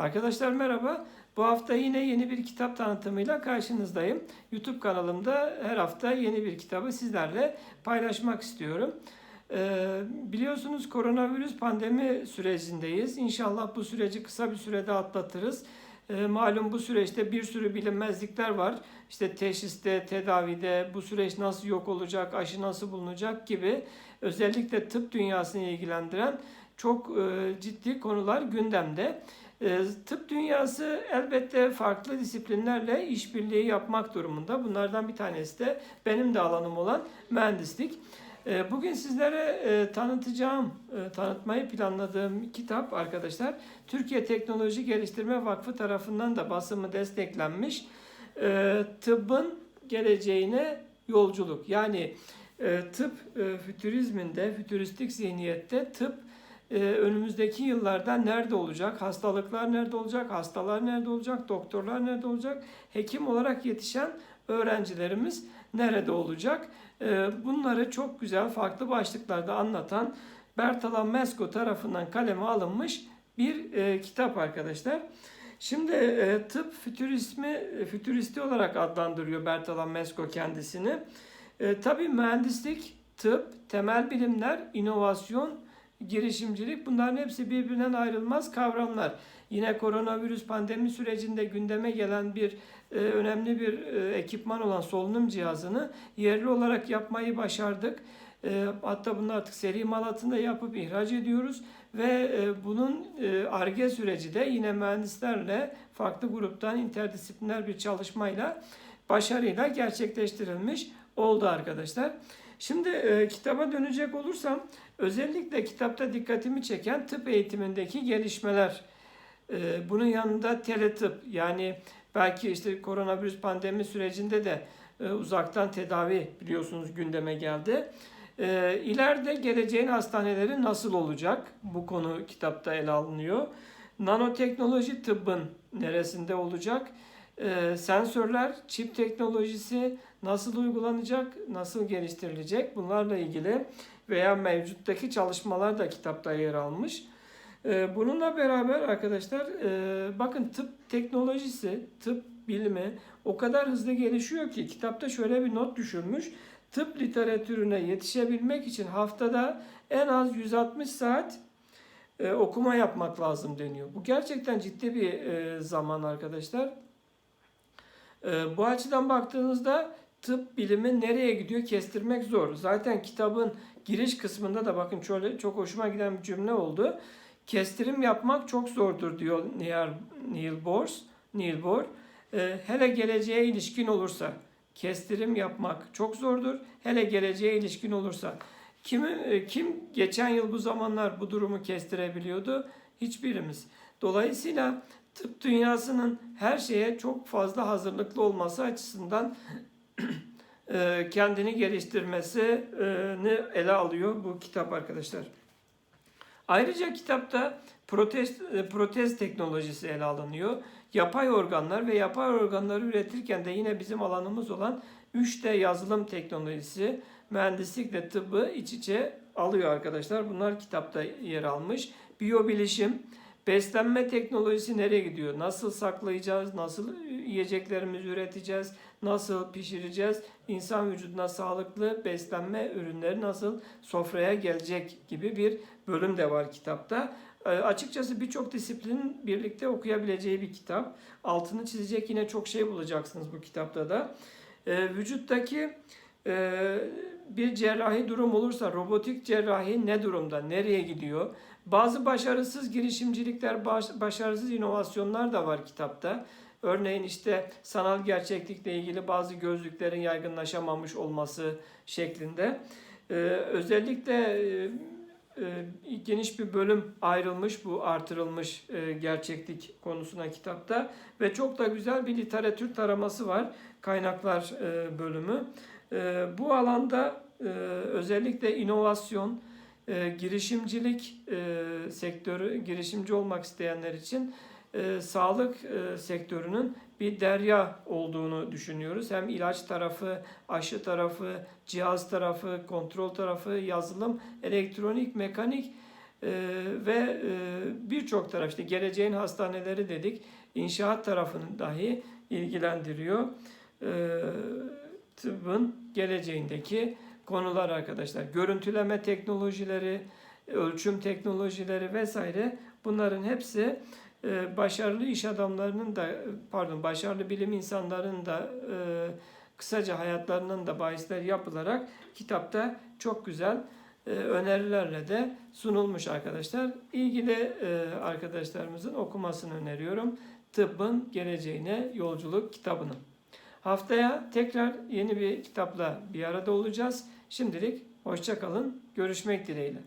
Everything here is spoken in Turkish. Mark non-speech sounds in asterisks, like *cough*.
Arkadaşlar merhaba. Bu hafta yine yeni bir kitap tanıtımıyla karşınızdayım. YouTube kanalımda her hafta yeni bir kitabı sizlerle paylaşmak istiyorum. Ee, biliyorsunuz koronavirüs pandemi sürecindeyiz. İnşallah bu süreci kısa bir sürede atlatırız. Ee, malum bu süreçte bir sürü bilinmezlikler var. İşte teşhiste, tedavide, bu süreç nasıl yok olacak, aşı nasıl bulunacak gibi özellikle tıp dünyasını ilgilendiren çok e, ciddi konular gündemde. E, tıp dünyası elbette farklı disiplinlerle işbirliği yapmak durumunda. Bunlardan bir tanesi de benim de alanım olan mühendislik. E, bugün sizlere e, tanıtacağım, e, tanıtmayı planladığım kitap arkadaşlar Türkiye Teknoloji Geliştirme Vakfı tarafından da basımı desteklenmiş e, tıbbın geleceğine yolculuk. Yani e, tıp e, fütürizminde, fütüristik zihniyette tıp e, önümüzdeki yıllarda nerede olacak? Hastalıklar nerede olacak? Hastalar nerede olacak? Doktorlar nerede olacak? Hekim olarak yetişen öğrencilerimiz nerede olacak? E, bunları çok güzel farklı başlıklarda anlatan Bertalan Mesko tarafından kaleme alınmış bir e, kitap arkadaşlar. Şimdi e, tıp fütürizmi, fütüristi olarak adlandırıyor Bertalan Mesko kendisini. E, tabii mühendislik, tıp, temel bilimler, inovasyon, girişimcilik bunların hepsi birbirinden ayrılmaz kavramlar. Yine koronavirüs pandemi sürecinde gündeme gelen bir e, önemli bir e, ekipman olan solunum cihazını yerli olarak yapmayı başardık. E, hatta bunu artık seri mal altında yapıp ihraç ediyoruz ve e, bunun ARGE e, süreci de yine mühendislerle farklı gruptan interdisipliner bir çalışmayla başarıyla gerçekleştirilmiş oldu arkadaşlar. Şimdi e, kitaba dönecek olursam özellikle kitapta dikkatimi çeken tıp eğitimindeki gelişmeler. E, bunun yanında teletıp yani belki işte koronavirüs pandemi sürecinde de e, uzaktan tedavi biliyorsunuz gündeme geldi. E, ileride geleceğin hastaneleri nasıl olacak? Bu konu kitapta ele alınıyor. Nanoteknoloji tıbbın neresinde olacak? E, sensörler, çip teknolojisi nasıl uygulanacak, nasıl geliştirilecek bunlarla ilgili veya mevcuttaki çalışmalar da kitapta yer almış. E, bununla beraber arkadaşlar e, bakın tıp teknolojisi, tıp bilimi o kadar hızlı gelişiyor ki kitapta şöyle bir not düşürmüş. Tıp literatürüne yetişebilmek için haftada en az 160 saat e, okuma yapmak lazım deniyor. Bu gerçekten ciddi bir e, zaman arkadaşlar. E, bu açıdan baktığınızda tıp bilimi nereye gidiyor kestirmek zor. Zaten kitabın giriş kısmında da bakın şöyle çok hoşuma giden bir cümle oldu. Kestirim yapmak çok zordur diyor Neil, Neil Bohr. Neil Bohr. E, hele geleceğe ilişkin olursa kestirim yapmak çok zordur. Hele geleceğe ilişkin olursa kim, e, kim geçen yıl bu zamanlar bu durumu kestirebiliyordu? Hiçbirimiz. Dolayısıyla tıp dünyasının her şeye çok fazla hazırlıklı olması açısından *clears throat* e, kendini geliştirmesini ele alıyor bu kitap arkadaşlar. Ayrıca kitapta protez, e, protez teknolojisi ele alınıyor. Yapay organlar ve yapay organları üretirken de yine bizim alanımız olan 3D yazılım teknolojisi, mühendislikle tıbbı iç içe alıyor arkadaşlar. Bunlar kitapta yer almış. Biyobilişim, Beslenme teknolojisi nereye gidiyor? Nasıl saklayacağız? Nasıl yiyeceklerimizi üreteceğiz? Nasıl pişireceğiz? İnsan vücuduna sağlıklı beslenme ürünleri nasıl sofraya gelecek gibi bir bölüm de var kitapta. E, açıkçası birçok disiplinin birlikte okuyabileceği bir kitap. Altını çizecek yine çok şey bulacaksınız bu kitapta da. E, vücuttaki e, bir cerrahi durum olursa robotik cerrahi ne durumda? Nereye gidiyor? Bazı başarısız girişimcilikler, baş, başarısız inovasyonlar da var kitapta. Örneğin işte sanal gerçeklikle ilgili bazı gözlüklerin yaygınlaşamamış olması şeklinde. Ee, özellikle e, e, geniş bir bölüm ayrılmış bu artırılmış e, gerçeklik konusuna kitapta ve çok da güzel bir literatür taraması var kaynaklar bölümü. E, bu alanda e, özellikle inovasyon, e, girişimcilik e, sektörü, girişimci olmak isteyenler için sağlık sektörünün bir derya olduğunu düşünüyoruz. Hem ilaç tarafı, aşı tarafı, cihaz tarafı, kontrol tarafı, yazılım, elektronik, mekanik ve birçok taraf işte geleceğin hastaneleri dedik inşaat tarafını dahi ilgilendiriyor. E, tıbbın geleceğindeki konular arkadaşlar. Görüntüleme teknolojileri, ölçüm teknolojileri vesaire bunların hepsi e, başarılı iş adamlarının da pardon başarılı bilim insanlarının da e, kısaca hayatlarının da bahisler yapılarak kitapta çok güzel e, önerilerle de sunulmuş arkadaşlar. İlgili arkadaşlarımızın okumasını öneriyorum. Tıbbın geleceğine yolculuk kitabını. Haftaya tekrar yeni bir kitapla bir arada olacağız. Şimdilik hoşça kalın. Görüşmek dileğiyle.